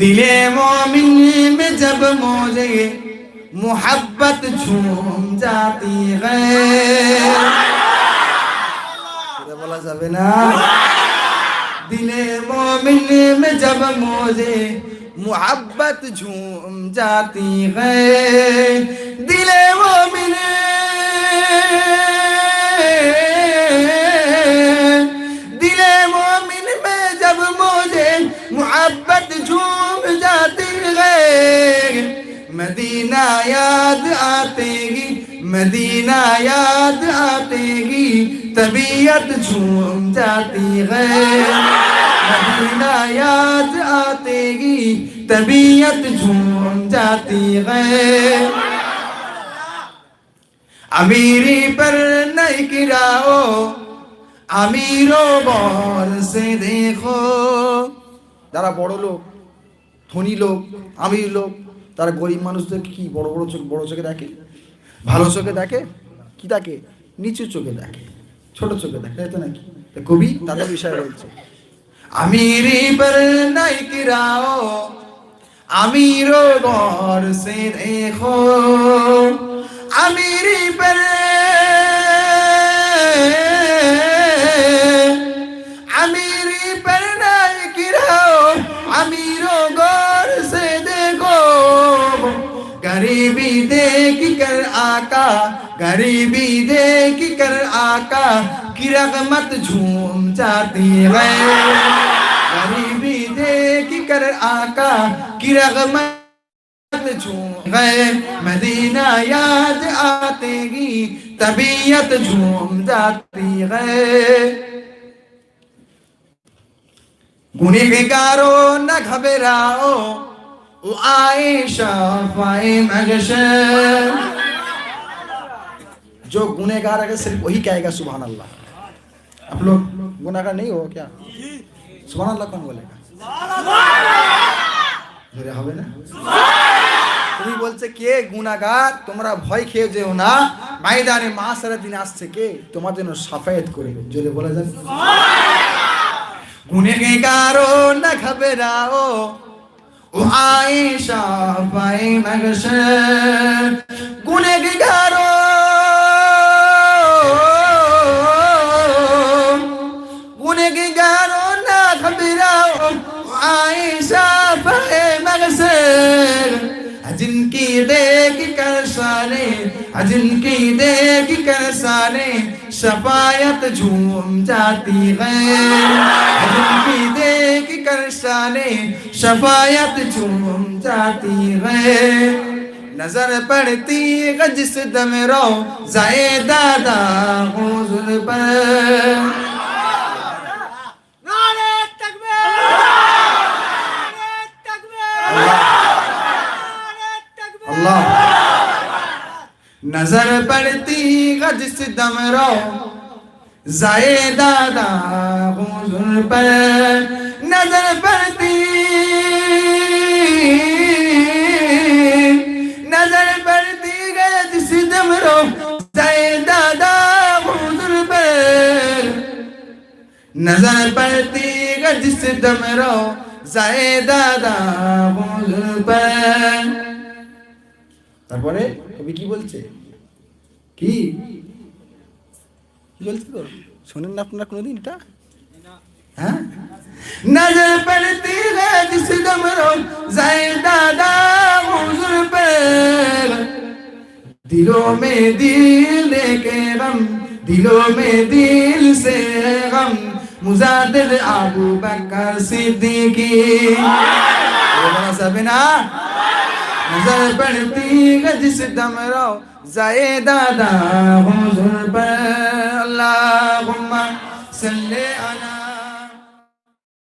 दिले मोमिन में जब मुझे मोहब्बत झूम जाती है बोला जाबे ना दिले मोमिन में जब मुझे मोहब्बत झूम जाती है दिले मोमिन मदीना याद आते ही मदीना याद आते ही तबीयत झूम जाती है मदीना याद आते ही तबीयत झूम जाती है अमीरी पर नहीं गिराओ अमीरों गौर से देखो যারা বড় লোক ধনী লোক আমির লোক তারা গরিব মানুষদের কি বড় বড় চোখ বড় চোখে দেখে ভালো চোখে দেখে কি দেখে নিচু চোখে দেখে ছোট চোখে দেখে তাই তো নাকি তা কবি তাদের বিষয়ে বলছে अमीरी पर नहीं गिराओ अमीरों गौर से देखो अमीरी पर आका, गरीबी देख कर आका, की रगमत झूम जाती है। गरीबी देख कर आका, की रगमत झूम है। मदीना याद आते ही तबीयत झूम जाती है। गुनेगारो न घबराओ आए शाफाए मगशर। जो गुनेगार है सिर्फ वही कहेगा सुबह अल्लाह आप लोग गुनाहगार नहीं हो क्या सुबह अल्लाह कौन बोलेगा ধরে হবে না তুমি বলছে কে গুনাগার তোমরা ভয় খেয়ে যেও না ময়দানে মাসারা দিন আসছে কে তোমার জন্য সাফায়াত করবে জোরে বলে যান গুনেগারো না ঘবরাও ও আয়েশা পায়ে মগশর গুনেগারো गुनहगारों आयशा फहे मगसर जिनकी देख कर सारे जिनकी देख कर सारे शफायत झूम जाती है जिनकी देख कर सारे शफायत झूम जाती है नजर पड़ती है जिस दम रो जाए दादा हुजूर पर नजर पड़ती है जिस दम रो जाए दादा हुजूर पर नजर पड़ती नजर पड़ती है जिस दम रो जाए दादा हुजूर पर नजर पड़ती है जिस दम रो जाए দাদা হুজুর पर তারপরে কবি কি বলছে কি? বলছি তো শোনেন না আপনারা কোনোদিন এটা? হ্যাঁ? নজর পড়তি রে জিস দমরম যায় দাদা হুজুর পে দিলো মে দিল কে গম দিলো মে দিল সে গম। মুজাদির আবু বকর সিদ্দিকী। ওরা সবে না? नजर पड़ती है जिस दम रो जाए दादा हुजूर पर अल्लाहुम्मा सल्ले अला